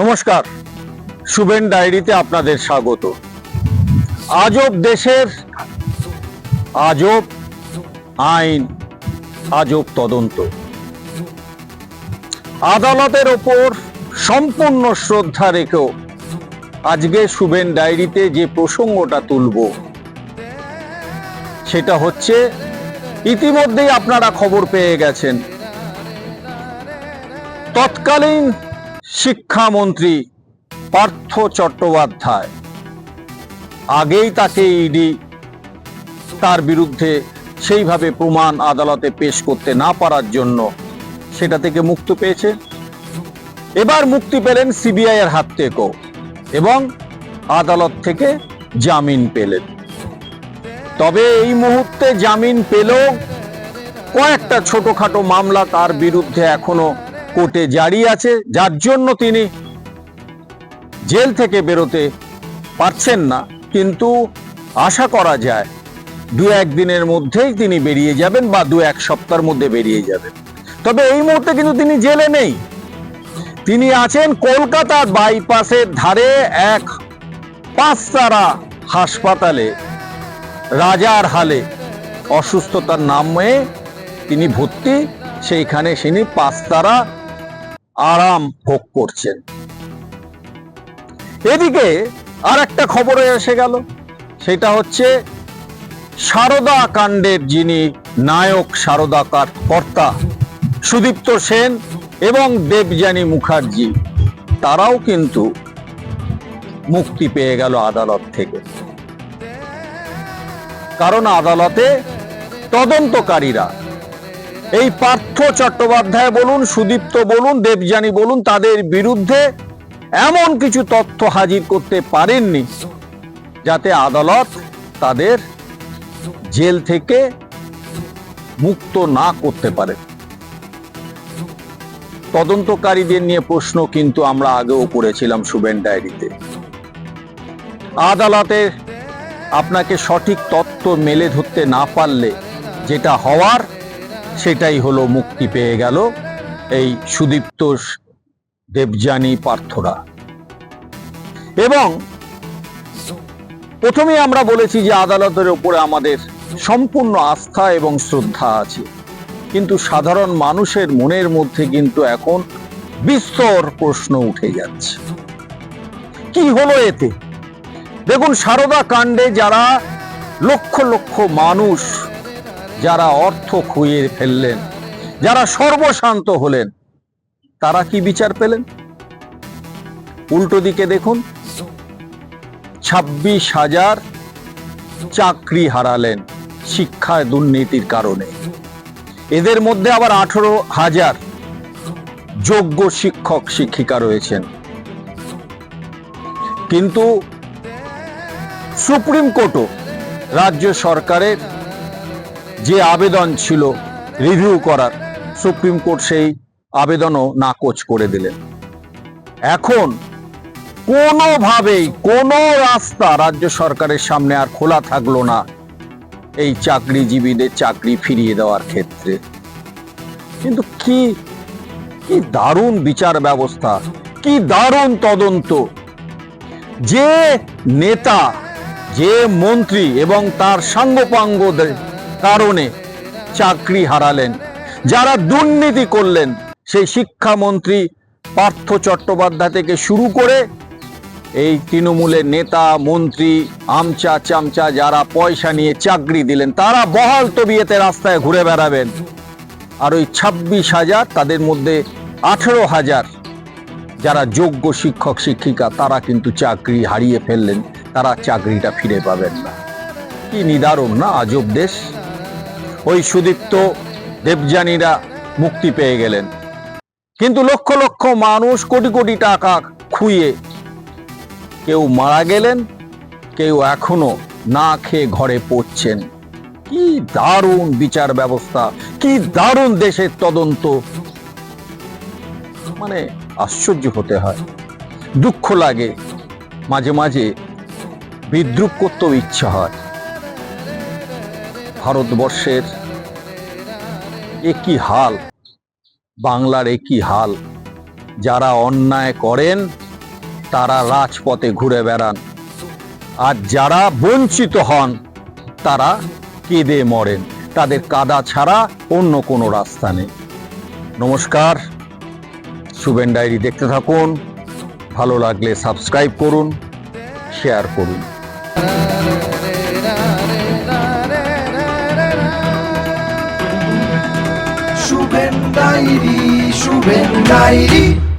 নমস্কার। শুভেন ডায়েরিতে আপনাদের স্বাগত। আজব দেশের আজব আইন, আজব তদন্ত। আদালতের ওপর সম্পূর্ণ শ্রদ্ধা রেখেও আজকে শুভেন ডায়েরিতে যে প্রসঙ্গটা তুলব, সেটা হচ্ছে, ইতিমধ্যেই আপনারা খবর পেয়ে গেছেন। তৎকালীন শিক্ষামন্ত্রী পার্থ চট্টোপাধ্যায়। আগেই তাকে ইডি তার বিরুদ্ধে সেইভাবে প্রমাণ আদালতে পেশ করতে না পারার জন্য সেটা থেকে মুক্ত পেয়েছে। এবার মুক্তি পেলেন সিবিআই এর হাত থেকেও এবং আদালত থেকে জামিন পেলেন। তবে এই মুহূর্তে জামিন পেলেও কয়েকটা ছোটখাটো মামলা তার বিরুদ্ধে এখনও কোর্টে জারি আছে, যার জন্য তিনি জেল থেকে বেরোতে পারছেন না। কিন্তু আশা করা যায়, দু একদিনের মধ্যেই তিনি বেরিয়ে যাবেন বা দু এক সপ্তাহের মধ্যে বেরিয়ে যাবেন। তবে এই মুহূর্তে কিন্তু তিনি জেলে নেই। তিনি আছেন কলকাতার বাইপাসের ধারে এক পাঁচতারা হাসপাতালে, রাজার হালে। অসুস্থতার নামে তিনি ভর্তি, সেইখানে তিনি পাঁচতারা আরাম ভোগ করছেন। এদিকে আর একটা খবরে এসে গেল, সেটা হচ্ছে সারদা কাণ্ডের যিনি নায়ক সারদা কর্তা সুদীপ্ত সেন এবং দেবযানী মুখার্জি, তারাও কিন্তু মুক্তি পেয়ে গেল আদালত থেকে। কারণ আদালতে তদন্তকারীরা এই পার্থ চট্টোপাধ্যায় বলুন, সুদীপ্ত বলুন, দেবযানী বলুন, তাদের বিরুদ্ধে এমন কিছু তথ্য হাজির করতে পারেননি যাতে আদালত তাদের জেল থেকে মুক্ত না করতে পারে। তদন্তকারীদের নিয়ে প্রশ্ন কিন্তু আমরা আগেও করেছিলাম সুবেন ডায়েরিতে। আদালতে আপনাকে সঠিক তথ্য মেলে ধরতে না পারলে যেটা হওয়ার সেটাই হলো মুক্তি পেয়ে গেল এই সুদীপ্ত দেবযানী পার্থরা। এবং প্রথমে আমরা বলেছি যে আদালতের উপরে আমাদের সম্পূর্ণ আস্থা এবং শ্রদ্ধা আছে। কিন্তু সাধারণ মানুষের মনের মধ্যে কিন্তু এখন বিস্তর প্রশ্ন উঠে যাচ্ছে। কি হলো এতে? দেখুন, সারদা কাণ্ডে যারা লক্ষ লক্ষ মানুষ যারা অর্থ খুঁয়ে ফেললেন, যারা সর্বশান্ত হলেন, তারা কি বিচার পেলেন? উল্টো দিকে দেখুন, ছাব্বিশ হাজার চাকরি হারালেন শিক্ষায় দুর্নীতির কারণে। এদের মধ্যে আবার আঠারো হাজার যোগ্য শিক্ষক শিক্ষিকা রয়েছেন। কিন্তু সুপ্রিম কোর্টও রাজ্য সরকারের যে আবেদন ছিল রিভিউ করার সুপ্রিম কোর্ট সেই আবেদনও নাকচ করে দিলেন। এখন কোনোভাবেই কোনো রাস্তা রাজ্য সরকারের সামনে আর খোলা থাকল না এই চাকরিজীবীদের চাকরি ফিরিয়ে দেওয়ার ক্ষেত্রে। কিন্তু কি কি দারুণ বিচার ব্যবস্থা, কি দারুণ তদন্ত। যে নেতা, যে মন্ত্রী এবং তার সাঙ্গপাঙ্গদের কারণে চাকরি হারালেন। যারা দুর্নীতি করলেন, সেই শিক্ষামন্ত্রী পার্থ চট্টোপাধ্যায় থেকে শুরু করে এই তৃণমূলের নেতা, মন্ত্রী, আমচা চামচা যারা পয়সা নিয়ে চাকরি দিলেন, তারা বহাল তবিয়েতে রাস্তায় ঘুরে বেড়াবেন। আর ওই ছাব্বিশ হাজার, তাদের মধ্যে আঠেরো হাজার যারা যোগ্য শিক্ষক, শিক্ষিকা, তারা কিন্তু চাকরি হারিয়ে ফেললেন। তারা চাকরিটা ফিরে পাবেন না। কি নিদারুণ না আজব দেশ? ওই সুদীপ্ত দেবযানীরা মুক্তি পেয়ে গেলেন। কিন্তু লক্ষ লক্ষ মানুষ কোটি কোটি টাকা খুইয়ে কেউ মারা গেলেন, কেউ এখনও না খেয়ে ঘরে পড়ছেন। কি দারুণ বিচার ব্যবস্থা, কি দারুণ দেশের তদন্ত। মানে আশ্চর্য হতে হয়। দুঃখ লাগে, মাঝে মাঝে বিদ্রুপ করতেও ইচ্ছা হয়। ভারতবর্ষের একই হাল, বাংলার একই হাল। যারা অন্যায় করেন, তারা রাজপথে ঘুরে বেড়ান। আর যারা বঞ্চিত হন, তারা কেঁদে মরেন। তাদের কাদা ছাড়া অন্য কোনো রাস্তা নেই। নমস্কার। সুবেন ডায়েরি দেখতে থাকুন। ভালো লাগলে সাবস্ক্রাইব করুন, শেয়ার করুন। diri zu ben